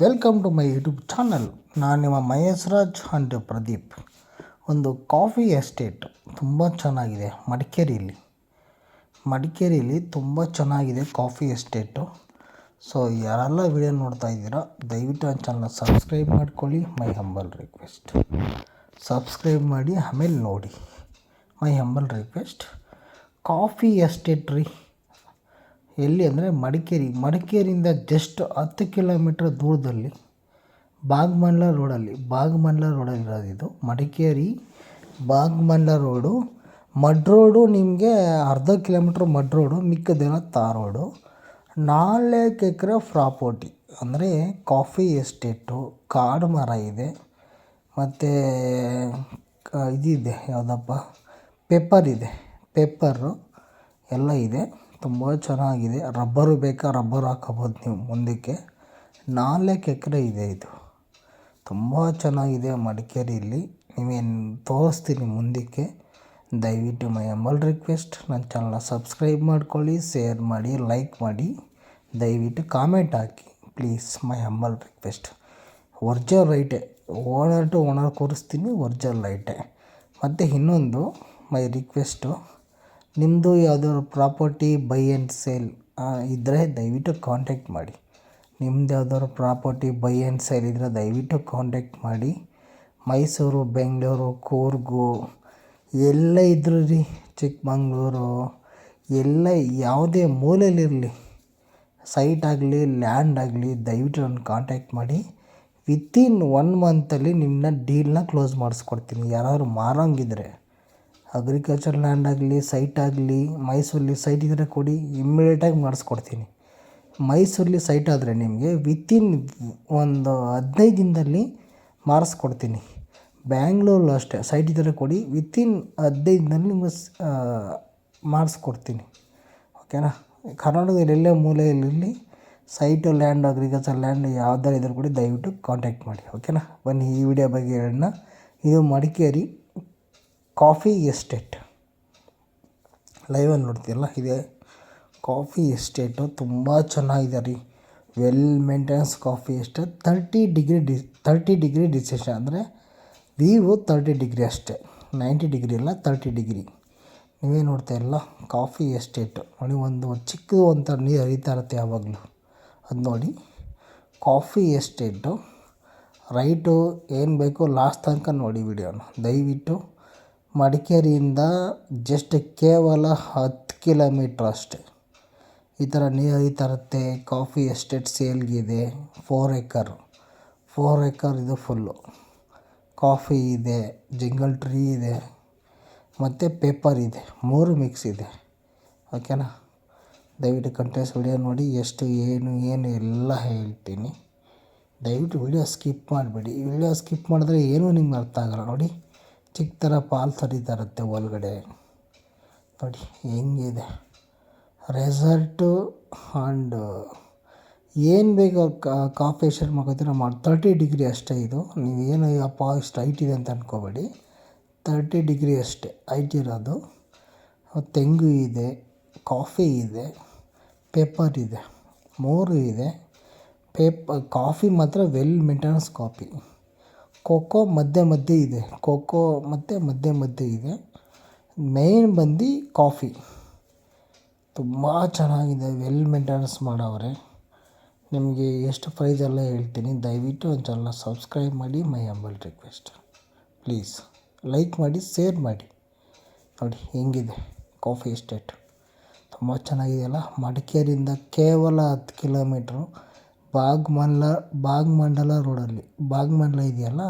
Welcome to my YouTube channel. ನಾನು ನಿಮ್ಮ ಮಹೇಶ್ರಾಜ್ and Pradeep. ಒಂದು ಕಾಫಿ ಎಸ್ಟೇಟ್ ತುಂಬ ಚೆನ್ನಾಗಿದೆ ಮಡಿಕೇರಿಯಲ್ಲಿ ಮಡಿಕೇರಿಯಲ್ಲಿ ತುಂಬ ಚೆನ್ನಾಗಿದೆ ಕಾಫಿ ಎಸ್ಟೇಟು. ಸೊ ಯಾರೆಲ್ಲ ವಿಡಿಯೋ ನೋಡ್ತಾ ಇದ್ದೀರಾ, ದಯವಿಟ್ಟು ನನ್ನ ಚಾನಲ್ನ ಸಬ್ಸ್ಕ್ರೈಬ್ ಮಾಡ್ಕೊಳ್ಳಿ. ಮೈ ಹಂಬಲ್ ರಿಕ್ವೆಸ್ಟ್. ಸಬ್ಸ್ಕ್ರೈಬ್ ಮಾಡಿ ಆಮೇಲೆ ನೋಡಿ. My humble request. Coffee estate ರೀ. ಎಲ್ಲಿ ಅಂದರೆ ಮಡಿಕೇರಿ, ಮಡಿಕೇರಿಯಿಂದ ಜಸ್ಟ್ ಹತ್ತು ಕಿಲೋಮೀಟ್ರ್ ದೂರದಲ್ಲಿ ಬಾಗ್ಮಂಡ್ಲ ರೋಡಲ್ಲಿ ಬಾಗ್ಮಂಡ್ಲ ರೋಡಲ್ಲಿ ಇರೋದು ಇದು. Madikeri, Bhagamandala road mud road ನಿಮಗೆ ಅರ್ಧ ಕಿಲೋಮೀಟ್ರ್ ಮಡ್ ರೋಡು ಮಿಕ್ಕದೆಲ್ಲ ತಾ ರೋಡು ನಾಲ್ಕು ಎಕರೆ ಪ್ರಾಪರ್ಟಿ, ಅಂದರೆ ಕಾಫಿ ಎಸ್ಟೇಟು ಕಾಡು ಮರ ಇದೆ, ಮತ್ತು ಇದಿದೆ ಯಾವುದಪ್ಪ? ಪೆಪ್ಪರ್ ಇದೆ ಪೆಪ್ಪರು ಎಲ್ಲ ಇದೆ. ತುಂಬ ಚೆನ್ನಾಗಿದೆ. ರಬ್ಬರು ಬೇಕಾ? ರಬ್ಬರ್ ಹಾಕೋಬೋದು ನೀವು ಮುಂದಕ್ಕೆ. ನಾಲ್ಕು ಎಕರೆ ಇದೆ ಇದು. ತುಂಬ ಚೆನ್ನಾಗಿದೆ ಮಡಿಕೇರಿಯಲ್ಲಿ. ನೀವೇನು ತೋರಿಸ್ತೀನಿ ಮುಂದಕ್ಕೆ, ದಯವಿಟ್ಟು ಮೈ ಅಂಬಲ್ ರಿಕ್ವೆಸ್ಟ್. ನನ್ನ ಚಾನಲ್ನ ಸಬ್ಸ್ಕ್ರೈಬ್ ಮಾಡ್ಕೊಳ್ಳಿ, ಶೇರ್ ಮಾಡಿ, ಲೈಕ್ ಮಾಡಿ. ದಯವಿಟ್ಟು comment hockey. Please, my humble request. ಒರ್ಜಲ್ ರೈಟೆ. ಓನರ್ ಟು ಓನರ್ ಕೂರಿಸ್ತೀನಿ ಒರ್ಜಲ್ ರೈಟೆ. ಮತ್ತು ಇನ್ನೊಂದು, ಮೈ ರಿಕ್ವೆಸ್ಟು. ನಿಮ್ಮದು ಯಾವುದಾದ್ರು ಪ್ರಾಪರ್ಟಿ ಬೈ ಆ್ಯಂಡ್ ಸೇಲ್ ಇದ್ದರೆ ದಯವಿಟ್ಟು ಕಾಂಟ್ಯಾಕ್ಟ್ ಮಾಡಿ. ನಿಮ್ದು ಯಾವ್ದಾದ್ರು ಪ್ರಾಪರ್ಟಿ ಬೈ ಆ್ಯಂಡ್ ಸೇಲ್ ಇದ್ದರೆ ದಯವಿಟ್ಟು ಕಾಂಟ್ಯಾಕ್ಟ್ ಮಾಡಿ. ಮೈಸೂರು, ಬೆಂಗಳೂರು, ಕೂರ್ಗು, ಎಲ್ಲ ಇದ್ರು ರೀ ಚಿಕ್ಕಮಂಗ್ಳೂರು, ಎಲ್ಲ ಯಾವುದೇ ಮೂಲೆಯಲ್ಲಿರಲಿ ಸೈಟ್ ಆಗಲಿ ಲ್ಯಾಂಡ್ ಆಗಲಿ, ದಯವಿಟ್ಟು ನನ್ನ ಕಾಂಟ್ಯಾಕ್ಟ್ ಮಾಡಿ. ವಿತಿನ್ ಒನ್ ಮಂತಲ್ಲಿ ನಿಮ್ಮನ್ನ ಡೀಲ್ನ ಕ್ಲೋಸ್ ಮಾಡಿಸ್ಕೊಡ್ತೀನಿ. ಯಾರಾದ್ರೂ ಮಾರೋಂಗಿದ್ರೆ ಅಗ್ರಿಕಲ್ಚರ್ ಲ್ಯಾಂಡ್ ಆಗಲಿ ಸೈಟ್ ಆಗಲಿ, ಮೈಸೂರಲ್ಲಿ ಸೈಟ್ ಇದ್ದರೆ ಕೊಡಿ ಇಮ್ಮಿಡಿಯೇಟಾಗಿ ಮಾಡಿಸ್ಕೊಡ್ತೀನಿ. ಮೈಸೂರಲ್ಲಿ ಸೈಟ್ ಆದರೆ ನಿಮಗೆ ವಿತಿನ್ ಒಂದು ಹದಿನೈದು ದಿನದಲ್ಲಿ ಮಾಡಿಸ್ಕೊಡ್ತೀನಿ. ಬ್ಯಾಂಗ್ಳೂರಲ್ಲೂ ಅಷ್ಟೇ ಸೈಟ್ ಇದ್ದರೆ ಕೊಡಿ ವಿತಿನ್ ಹದಿನೈದು ದಿನದಲ್ಲಿ ನಿಮಗೆ ಮಾಡಿಸ್ಕೊಡ್ತೀನಿ. ಓಕೆನಾ ಕರ್ನಾಟಕದಲ್ಲಿ ಎಲ್ಲೇ ಮೂಲೆಯಲ್ಲಿರಲಿ ಸೈಟು ಲ್ಯಾಂಡ್ ಅಗ್ರಿಕಲ್ಚರ್ ಲ್ಯಾಂಡ್ ಯಾವ್ದಾರು ಇದ್ರೂ ಕೂಡ, ದಯವಿಟ್ಟು ಕಾಂಟ್ಯಾಕ್ಟ್ ಮಾಡಿ. ಓಕೆನಾ ಬನ್ನಿ, ಈ ವಿಡಿಯೋ ಬಗ್ಗೆ ಹೇಳೋಣ. ಇದು ಮಡಿಕೇರಿ ಕಾಫಿ ಎಸ್ಟೇಟ್. ಲೈವಲ್ಲಿ ನೋಡ್ತೀರಲ್ಲ, ಇದೆ. ಕಾಫಿ ಎಸ್ಟೇಟು ತುಂಬ ಚೆನ್ನಾಗಿದೆ ರೀ. Well maintenance coffee estate. Thirty degree D thirty degree ಡಿಸೆಷನ್ ಅಂದರೆ ವ್ಯೂ ತರ್ಟಿ ಡಿಗ್ರಿ ಅಷ್ಟೇ. ನೈಂಟಿ ಡಿಗ್ರಿ ಇಲ್ಲ ತರ್ಟಿ ಡಿಗ್ರಿ ನೀವೇ ನೋಡ್ತಾ ಇಲ್ಲ ಕಾಫಿ ಎಸ್ಟೇಟು ನೋಡಿ, ಒಂದು ಚಿಕ್ಕದು ಅಂತ ನೀರು ಹರಿತಾ ಇರುತ್ತೆ ಯಾವಾಗಲೂ. ಅದು ನೋಡಿ. ಕಾಫಿ ಎಸ್ಟೇಟು ರೈಟು ಏನು ಬೇಕೋ ಲಾಸ್ಟ್ ತನಕ ನೋಡಿ ವಿಡಿಯೋನ. ದಯವಿಟ್ಟು ಮಡಿಕೇರಿಯಿಂದ ಜಸ್ಟ್ ಕೇವಲ ಹತ್ತು ಕಿಲೋಮೀಟ್ರ್ ಅಷ್ಟೇ. ಈ ಥರ ನೀರು ಹರಿತಾ ಇರುತ್ತೆ ಕಾಫಿ ಎಸ್ಟೇಟ್ ಸೇಲ್ಗಿದೆ ಫೋರ್ ಏಕರ್ ಫೋರ್ ಏಕರ್ ಇದು ಫುಲ್ಲು ಕಾಫಿ ಇದೆ ಜಿಂಗಲ್ ಟ್ರೀ ಇದೆ, ಮತ್ತು ಪೇಪರ್ ಇದೆ, ಮೂರು ಮಿಕ್ಸ್ ಇದೆ. ಓಕೆನಾ ದಯವಿಟ್ಟು ಕಂಟಿನ್ಯೂಸ್ ವಿಡಿಯೋ ನೋಡಿ, ಎಷ್ಟು ಏನು ಏನು ಎಲ್ಲ ಹೇಳ್ತೀನಿ. ದಯವಿಟ್ಟು ವಿಡಿಯೋ ಸ್ಕಿಪ್ ಮಾಡಬೇಡಿ. ವಿಡಿಯೋ ಸ್ಕಿಪ್ ಮಾಡಿದ್ರೆ ಏನೂ ನಿಮ್ಗೆ ಅರ್ಥ ಆಗಲ್ಲ, ನೋಡಿ. ಚಿಕ್ಕ ಥರ ಪಾಲ್ ಇರುತ್ತೆ ಒಳಗಡೆ ನೋಡಿ, ಹೆಂಗಿದೆ. ರೆಸಾರ್ಟು ಆ್ಯಂಡ್ ಏನು ಬೇಕೋ ಕಾಫಿ ಶರ್ ಮಾಡ್ಕೋತೀರ ಮಾಡಿ ತರ್ಟಿ ಡಿಗ್ರಿ ಅಷ್ಟೇ ಇದು. ನೀವು ಏನು ಅಪ್ಪ, ಇಷ್ಟು ಹೈಟ್ ಇದೆ ಅಂತ ಅಂದ್ಕೋಬೇಡಿ ತರ್ಟಿ ಡಿಗ್ರಿ ಅಷ್ಟೇ ಹೈಟ್ ಇರೋದು. ತೆಂಗು ಇದೆ ಕಾಫಿ ಇದೆ ಪೇಪರ್ ಇದೆ, ಮೂರು ಇದೆ. ಪೇಪ ಕಾಫಿ ಮಾತ್ರ ವೆಲ್ ಮೇಂಟೆನೆನ್ಸ್ ಕಾಫಿ ಕೊಕ್ಕೋ ಮಧ್ಯೆ ಮಧ್ಯೆ ಇದೆ. ಖೋಖೋ ಮತ್ತು ಮಧ್ಯೆ ಮಧ್ಯೆ ಇದೆ. ಮೇಯ್ನ್ ಬಂದು ಕಾಫಿ ತುಂಬ ಚೆನ್ನಾಗಿದೆ ವೆಲ್ ಮೇಂಟೆನೆನ್ಸ್ ಮಾಡವ್ರೆ. ನಿಮಗೆ ಎಷ್ಟು ಪ್ರೈಸ್ ಎಲ್ಲ ಹೇಳ್ತೀನಿ, ದಯವಿಟ್ಟು ಒಂದು ಸಬ್ಸ್ಕ್ರೈಬ್ ಮಾಡಿ my humble request please like ಮಾಡಿ ಶೇರ್ ಮಾಡಿ. ನೋಡಿ, ಹೆಂಗಿದೆ? ಕಾಫಿ ಎಸ್ಟೇಟ್ ತುಂಬ ಚೆನ್ನಾಗಿದೆಯಲ್ಲ? ಮಡಿಕೇರಿಯಿಂದ ಕೇವಲ ಹತ್ತು ಕಿಲೋಮೀಟ್ರು ಬಾಗ್ಮಂಡ್ಲ, ಬಾಗ್ಮಂಡಲ ರೋಡಲ್ಲಿ ಭಾಗಮಂಡಲ ಇದೆಯಲ್ಲ?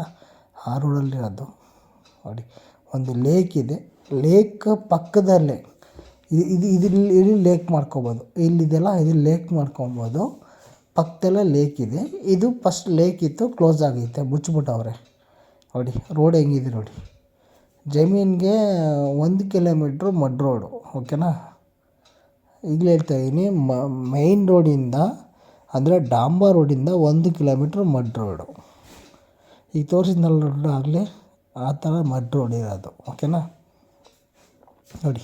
ಆ ರೋಡಲ್ಲಿರೋದು ನೋಡಿ, ಒಂದು ಲೇಕ್ ಇದೆ. ಲೇಕ್ ಪಕ್ಕದಲ್ಲೇ. ಇದು ಇದು ಇಲ್ಲಿ ಲೇಕ್ ಮಾಡ್ಕೊಬೋದು. ಇಲ್ಲಿದೆಯಲ್ಲ ಇದು ಲೇಕ್ ಮಾಡ್ಕೊಬೋದು. ಪಕ್ಕದಲ್ಲೇ ಲೇಕ್ ಇದೆ. ಇದು ಫಸ್ಟ್ ಲೇಕ್ ಇತ್ತು ಕ್ಲೋಸ್ ಆಗೈತೆ, ಮುಚ್ಚಿಬಿಟ್ಟವ್ರೆ. ನೋಡಿ ರೋಡ್ ಹೆಂಗಿದೆ ನೋಡಿ. ಜಮೀನಿಗೆ ಒಂದು ಕಿಲೋಮೀಟ್ರು ಮಡ್ ರೋಡು ಓಕೆನಾ ಈಗಲೇ ಹೇಳ್ತಾ ಇದ್ದೀನಿ ಮೈನ್ ರೋಡಿಂದ ಅಂದರೆ ಡಾಂಬರ್ ರೋಡಿಂದ ಒಂದು ಕಿಲೋಮೀಟ್ರ್ ಮಡ್ ರೋಡು. ಈಗ ತೋರಿಸಿದ್ನಲ್ಲ ರೋಡ್ ಆಗಲೇ ಆ ಥರ ಮಡ್ ರೋಡ್ ಇರೋದು. ಓಕೆನಾ? ನೋಡಿ,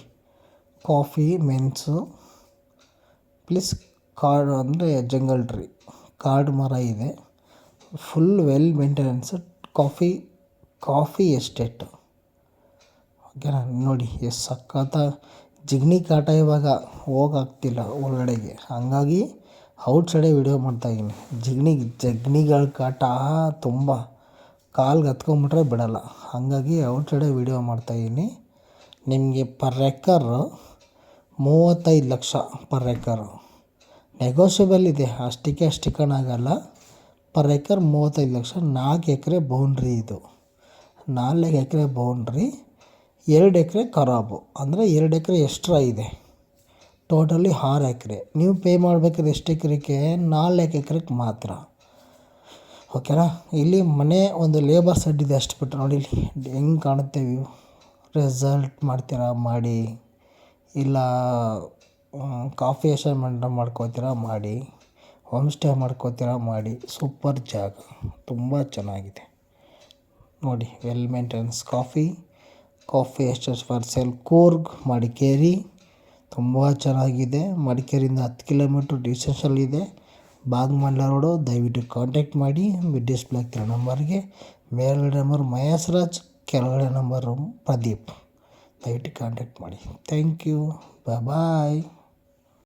ಕಾಫಿ ಮೆಣಸು ಪ್ಲಸ್ ಕಾಡು ಅಂದರೆ ಜಂಗಲ್ ಟ್ರೀ. ಕಾಡು ಮರ ಇದೆ. Full well maintenance coffee coffee estate. ಓಕೆನಾ? ನೋಡಿ ಎಷ್ಟು ಸಖತ್ತ ಜಿಗಣಿ ಕಾಟ ಇವಾಗ ಹೋಗಾಗ್ತಿಲ್ಲ ಒಳಗಡೆಗೆ. ಹಂಗಾಗಿ ಔಟ್ಸೈಡೇ ವೀಡಿಯೋ ಮಾಡ್ತಾಯಿದ್ದೀನಿ ಜಿಗಣಿ ಜಗ್ನಿಗಳ ಕಾಟ ತುಂಬ. ಕಾಲ್ಗೆ ಹತ್ಕೊಂಬಿಟ್ರೆ ಬಿಡೋಲ್ಲ. ಹಾಗಾಗಿ ಔಟ್ಸೈಡೇ ವೀಡಿಯೋ ಮಾಡ್ತಾಯಿದ್ದೀನಿ ನಿಮಗೆ ಪರ್ ಎಕ್ಕರು ಮೂವತ್ತೈದು ಲಕ್ಷ ಪರ್ ಎಕ್ಕರು ನೆಗೋಷಿಯಬಲ್ ಇದೆ. ಅಷ್ಟಕ್ಕೆ ಅಷ್ಟಕ್ಕನಾಗಲ್ಲ ಪರ್ ಎಕರ್ ಮೂವತ್ತೈದು ಲಕ್ಷ. ನಾಲ್ಕು ಎಕರೆ ಬೌಂಡ್ರಿ ಇದು. ನಾಲ್ಕು ಎಕರೆ ಬೌಂಡ್ರಿ. ಎರಡು ಎಕರೆ ಖರಾಬು ಅಂದರೆ ಎರಡು ಎಕರೆ ಎಕ್ಸ್ಟ್ರಾ ಇದೆ. ಟೋಟಲಿ ಆರು ಎಕರೆ. ನೀವು ಪೇ ಮಾಡ್ಬೇಕಾದ್ರೆ ಎಷ್ಟು ಎಕರೆಗೆ? ನಾಲ್ಕು ಎಕರೆಗೆ ಮಾತ್ರ. ಓಕೆನಾ? ಇಲ್ಲಿ ಮನೆ ಒಂದು ಲೇಬರ್ ಸೆಡ್ ಇದೆ ಅಷ್ಟು ಬಿಟ್ಟು ನೋಡಿ ಇಲ್ಲಿ. ಹೆಂಗೆ ಕಾಣುತ್ತೆ ವ್ಯೂ ರೆಸಲ್ಟ್ ಮಾಡ್ತೀರಾ? ಮಾಡಿ. ಇಲ್ಲ ಕಾಫಿ ಅಸೈನ್ಮೆಂಟ್ ಮಾಡ್ಕೋತೀರಾ? ಮಾಡಿ. ಹೋಮ್ ಸ್ಟೇ ಮಾಡ್ಕೋತೀರಾ? ಮಾಡಿ. ಸೂಪರ್ ಜಾಗ. ತುಂಬ ಚೆನ್ನಾಗಿದೆ. ನೋಡಿ well maintenance coffee coffee estate for sale Coorg, Madikeri. ತುಂಬ ಚೆನ್ನಾಗಿದೆ. ಮಡಿಕೇರಿಯಿಂದ ಹತ್ತು ಕಿಲೋಮೀಟ್ರ್ ಡಿಸ್ಟೆನ್ಸಲ್ಲಿದೆ ಬಾಗಮಂಡ್ಲ ರೋಡು, ದಯವಿಟ್ಟು ಕಾಂಟ್ಯಾಕ್ಟ್ ಮಾಡಿ. ಡಿಸ್ಪ್ಲೇ ಆಗ್ತಿರೋ ನಂಬರ್ಗೆ ಮೇಲ್ಗಡೆ ನಂಬರ್ ಮಹೇಶ್ ರಾಜ್ ಕೆಳಗಡೆ ನಂಬರು ಪ್ರದೀಪ್. ದಯವಿಟ್ಟು ಕಾಂಟ್ಯಾಕ್ಟ್ ಮಾಡಿ. Thank you bye